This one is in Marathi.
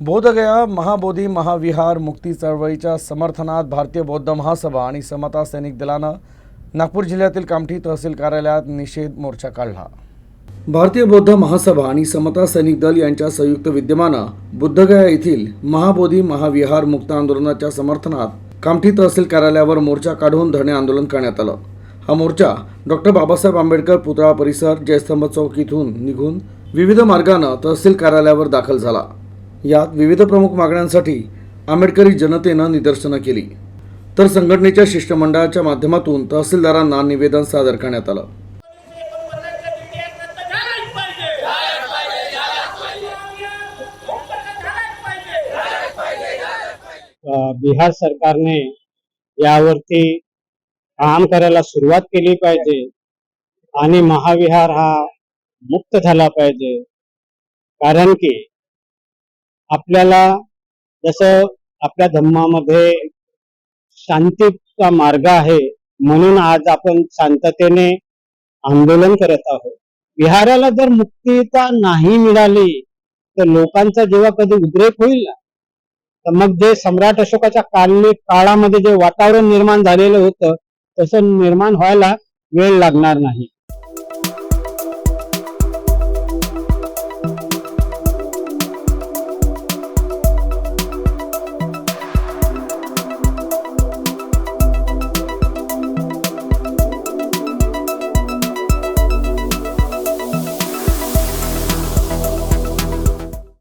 बोधगया महाबोधी महाविहार मुक्ती चळवळीच्या समर्थनात भारतीय बौद्ध महासभा आणि समता सैनिक दलानं नागपूर जिल्ह्यातील कामठी तहसील कार्यालयात निषेध मोर्चा काढला. भारतीय बौद्ध महासभा आणि समता सैनिक दल यांच्या संयुक्त विद्यमानं बुद्धगया येथील महाबोधी महाविहार मुक्त आंदोलनाच्या समर्थनात कामठी तहसील कार्यालयावर मोर्चा काढून धरणे आंदोलन करण्यात आलं. हा मोर्चा डॉक्टर बाबासाहेब आंबेडकर पुतळा परिसर जयस्तंभ चौक इथून निघून विविध मार्गानं तहसील कार्यालयावर दाखल झाला. यात विविध प्रमुख मागण्यांसाठी आंबेडकरी जनतेनं निदर्शनं केली. तर संघटनेच्या शिष्टमंडळाच्या माध्यमातून तहसीलदारांना निवेदन सादर करण्यात आलं. बिहार सरकारने यावरती काम करायला सुरुवात केली पाहिजे आणि महाविहार हा मुक्त झाला पाहिजे. कारण की आपल्याला जसं आपल्या धम्मामध्ये शांतीचा मार्ग आहे म्हणून आज आपण शांततेने आंदोलन करत आहोत. बिहाराला जर मुक्तीता नाही मिळाली तर लोकांचा जेव्हा कधी उद्रेक होईल ना तर मग जे सम्राट अशोकाच्या काली काळामध्ये जे वातावरण निर्माण झालेलं होतं तसं निर्माण व्हायला वेळ लागणार नाही.